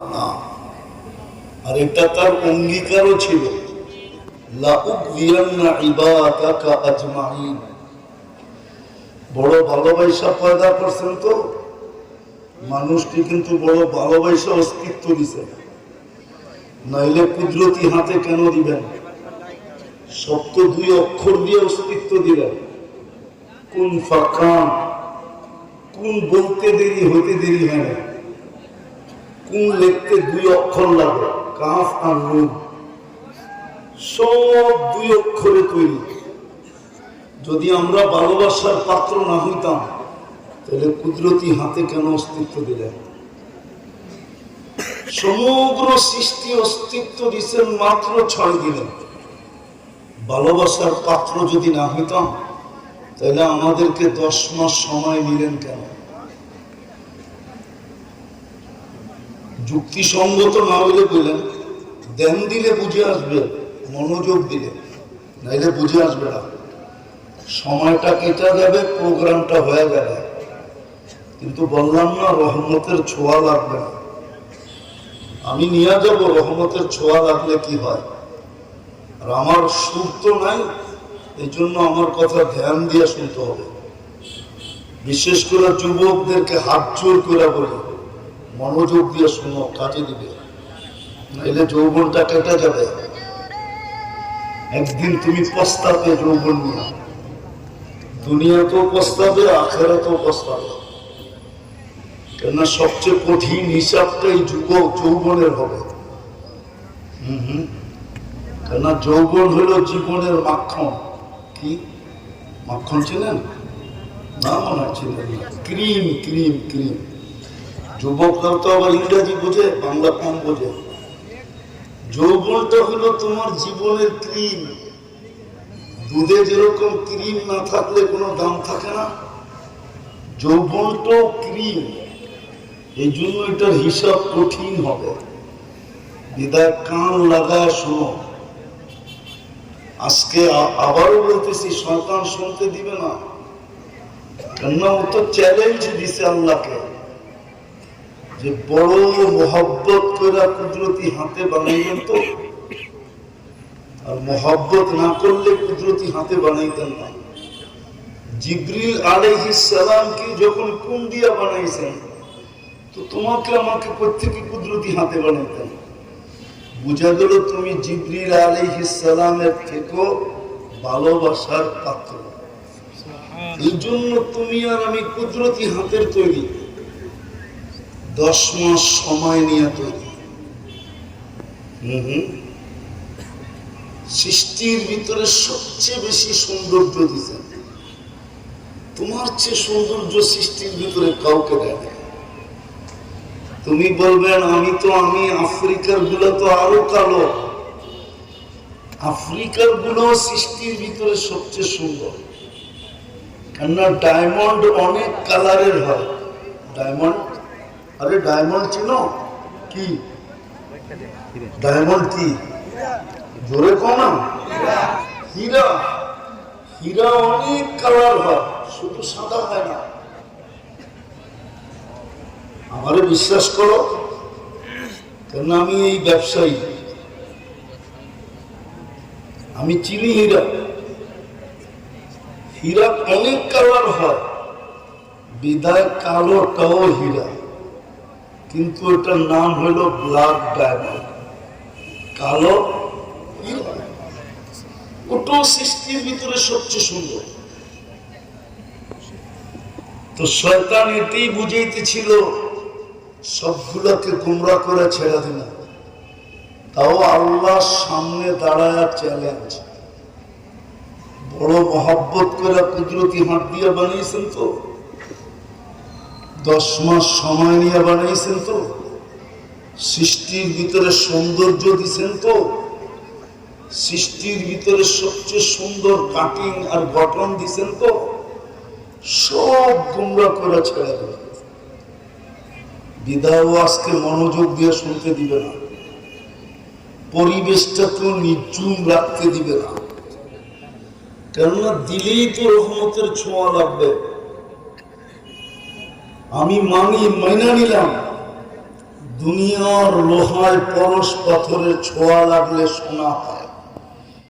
না। আর এটা তার অঙ্গীকারও ছিল। বড় ভালোবাসা পয়দা করছেন তো? মানুষকে কিন্তু বড় ভালোবাসা অস্তিত্ব দিছে নাইলে কুদরতি হাতে কেন দিবেন? সপ্ত দুই অক্ষর দিয়ে অস্তিত্ব দিলেন। কোন ফাকান কোন বলতে দেরি হতে দেরি হয় না। লিখতে দুই অক্ষর লাগে কাফ আর নুন। সব দুই অক্ষরে তৈরি। যদি আমরা ভালোবাসার পাত্র না হইতাম, তাহলে কুদরতি হাতে কেন অস্তিত্ব দিলেন সমগ্র সৃষ্টি অস্তিত্ব দিচ্ছেন মাত্র ছয় দিনে। ভালোবাসার পাত্র যদি না হইতাম, তাহলে আমাদেরকে দশ মাস সময় নিলেন কেন? যুক্তিসঙ্গত না হলে বললেন, দেন দিলে বুঝে আসবে, মনোযোগ দিলে, নাইলে বুঝে আসবে না। সময়টা কেটে যাবে, প্রোগ্রামটা হয়ে গেল কিন্তু বললাম না, রহমতের ছোঁয়া লাগবে না। আমি নিয়ে যাব, রহমতের ছোঁয়া লাগলে কি হয়? আর আমার সুর তো নাই এই জন্য আমার কথা ধ্যান দিয়ে শুনতে হবে। বিশেষ করে যুবকদেরকে হাত জোর করে বলি মনোযোগ দিয়ে শোনো, কাজে দিবে। নাইলে যৌবনটা কেটে যাবে। একদিন তুমি পস্তাবে যৌবন নিয়ে। দুনিয়াতেও পস্তাবে, আখেরাতেও পস্তাবে। কেননা সবচেয়ে কঠিন হিসাবটাই যুবক যৌবনের হবে। হুম হুম। কেননা যৌবন হলো জীবনের মাখন। কি? মাখন ছিলেন না, মনে হয় ছিলেন ক্রিম ক্রিম ক্রিম। যুবকরা তো আবার ইংরাজি বোঝে, বাংলা কম বোঝে। যৌবনটা হলো তোমার জীবনের ক্রিম। দুধে যেরকম ক্রিম না থাকলে কোনো দাম থাকে না। যৌবনটাও ক্রিম, এই জন্য এটার হিসাব কঠিন হবে। বিদায় কান লাগায় শোনো। আজকে আবারও বলতেছি সন্তান শুনতে দিবে না। কেননা ও তো চ্যালেঞ্জ দিছে আল্লাহকে। যে বড় মোহব্বত করে কুদরতি হাতে বানাইলেন তো। আর মোহব্বত না করলে কুদরতি হাতে বানাইতেন না। জিব্রিল আলাইহিস সালামকে যখন কোন দিয়া বানাইছেন তো তোমাকে আমাকে প্রত্যেকে কুদরতি হাতে বানাইতেন। বুঝা গেল তুমি জিব্রিল আলাইহিস সালামের থেকেও ভালোবাসার পাত্র। এই জন্য তুমি আর আমি কুদরতি হাতের তৈরি। দশ মাস সময় নিয়ে তৈরি। সৃষ্টির ভিতরে সবচেয়ে বেশি সৌন্দর্য দিতেন তোমার চেয়ে সৌন্দর্য সৃষ্টির ভিতরে কাউকে না। তুমি বলবেন আমি তো, আমি আফ্রিকারগুলো তো আরও কালো। আফ্রিকারগুলো সৃষ্টির ভিতরে সবচেয়ে সুন্দর। কেননা, ডায়মন্ড অনেক কালারের হয়। ডায়মন্ড আরে ডায়মন্ড চিনো? কি? ডায়মন্ড কি? জোরে কনা হীরা। হীরা অনেক কালার হয়, শুধু সাদা হয় না। আমারে বিশ্বাস করো কেন আমি এই ব্যবসায়ী। আমি চিনি হীরা। হীরা অনেক কালার হয়। বিদায় কালোটাও হীরা। কিন্তু ওটার নাম হলো ব্ল্যাক ডায়মন্ড। কালো। ওটাও সৃষ্টির ভিতরে সবচেয়ে সুন্দর। তো শয়তান এটাই বুঝাইতেছিল, সবগুলোকে গুমরা করে ছেড়ে দিল। তাও আল্লাহর সামনে দাঁড়ায় চ্যালেঞ্জ বড় মহব্বত করে কুদরতি হাত দিয়ে বানিয়েছেন তো। দশ মাস সময় নিয়ে বানাইছেন তো। সৃষ্টির ভিতরে সৌন্দর্য দিছেন তো। সৃষ্টির ভিতরে সবচেয়ে সুন্দর কাটিং আর গঠন দিছেন তো। সব গুমরা করে ছেড়ে দেবে। বিদায়ও আজকে মনোযোগ দিয়ে শুনতে দিবে না। পরিবেশটা তো নির্জুম রাখতে দিবে না। কেননা দিলেই তো রহমতের ছোঁয়া লাগবে। আমি মানি মাইনা নিলাম। দুনিয়ার লোহায় পরশ পাথরের ছোঁয়া লাগলে সোনা হয়